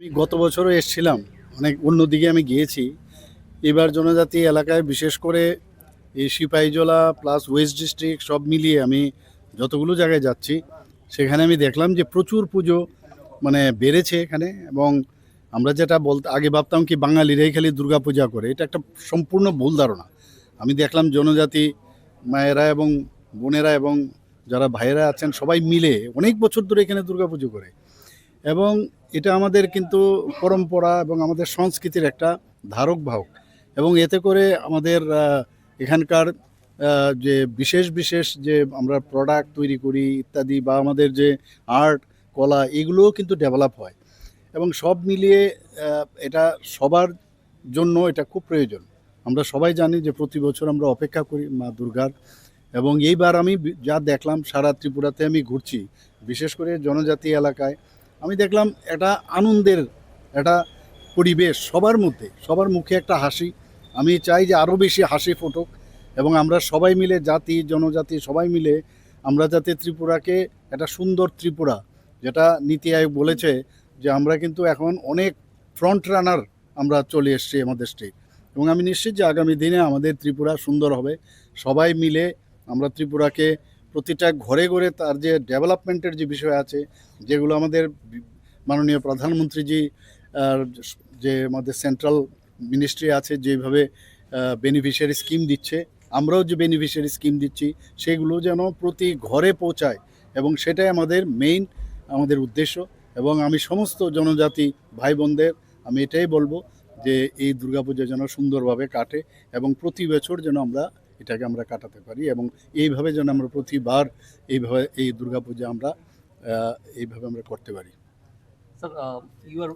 আমি গত বছরও এসেছিলাম, অনেক অন্যদিকে আমি গিয়েছি। এবার জনজাতি এলাকায় বিশেষ করে এই সিপাহীজলা প্লাস ওয়েস্ট ডিস্ট্রিক্ট সব মিলিয়ে আমি যতগুলো জায়গায় যাচ্ছি, সেখানে আমি দেখলাম যে প্রচুর পুজো মানে বেড়েছে এখানে এবং আমরা যেটা বলতে আগে ভাবতাম কি বাঙালিরাই খালি দুর্গা পূজা করে, এটা একটা সম্পূর্ণ ভুল ধারণা। আমি দেখলাম জনজাতি মায়েরা এবং বোনেরা এবং যারা ভাইয়েরা আছেন সবাই মিলে অনেক বছর ধরে এখানে দুর্গা পুজো করে। এবং এটা আমাদের কিন্তু পরম্পরা এবং আমাদের সংস্কৃতির একটা ধারক বাহক। এবং এতে করে আমাদের এখানকার যে বিশেষ বিশেষ যে আমরা প্রোডাক্ট তৈরি করি ইত্যাদি বা আমাদের যে আর্ট কলা, এগুলোও কিন্তু ডেভেলপ হয়। এবং সব মিলিয়ে এটা সবার জন্য এটা খুব প্রয়োজন। আমরা সবাই জানি যে প্রতি বছর আমরা অপেক্ষা করি মা দুর্গার। এবং এইবার আমি যা দেখলাম সারা ত্রিপুরাতে আমি ঘুরছি, বিশেষ করে জনজাতি এলাকায়। আমি দেখলাম এটা আনন্দের একটা পরিবেশ সবার মধ্যে, সবার মুখে একটা হাসি। আমি চাই যে আরও বেশি হাসি ফুটুক এবং আমরা সবাই মিলে জাতি, জনজাতি সবাই মিলে আমরা যাতে ত্রিপুরাকে একটা সুন্দর ত্রিপুরা, যেটা নীতি আয়োগ বলেছে যে আমরা কিন্তু এখন অনেক ফ্রন্ট রানার আমরা চলে এসেছি আমাদের স্টেট এবং আমি নিশ্চিত যে আগামী দিনে আমাদের ত্রিপুরা সুন্দর হবে। সবাই মিলে আমরা ত্রিপুরাকে প্রতিটা ঘরে ঘরে তার যে ডেভেলপমেন্টের যে বিষয় আছে, যেগুলো আমাদের মাননীয় প্রধানমন্ত্রীজি যে আমাদের সেন্ট্রাল মিনিস্ট্রি আছে, যেভাবে বেনিফিশিয়ারি স্কিম দিচ্ছে, আমরাও যে বেনিফিশিয়ারি স্কিম দিচ্ছি, সেগুলো যেন প্রতি ঘরে পৌঁছায় এবং সেটাই আমাদের মেইন আমাদের উদ্দেশ্য এবং আমি সমস্ত জনজাতি ভাই বোনদের আমি এটাই বলব যে এই দুর্গাপূজা যেন সুন্দরভাবে কাটে এবং প্রতি বছর যেন আমরা এটাকে আমরা কাটাতে পারি এবং এইভাবে যেন আমরা প্রতিবার এইভাবে এই দুর্গাপূজা আমরা এইভাবে আমরা করতে পারি। Sir you are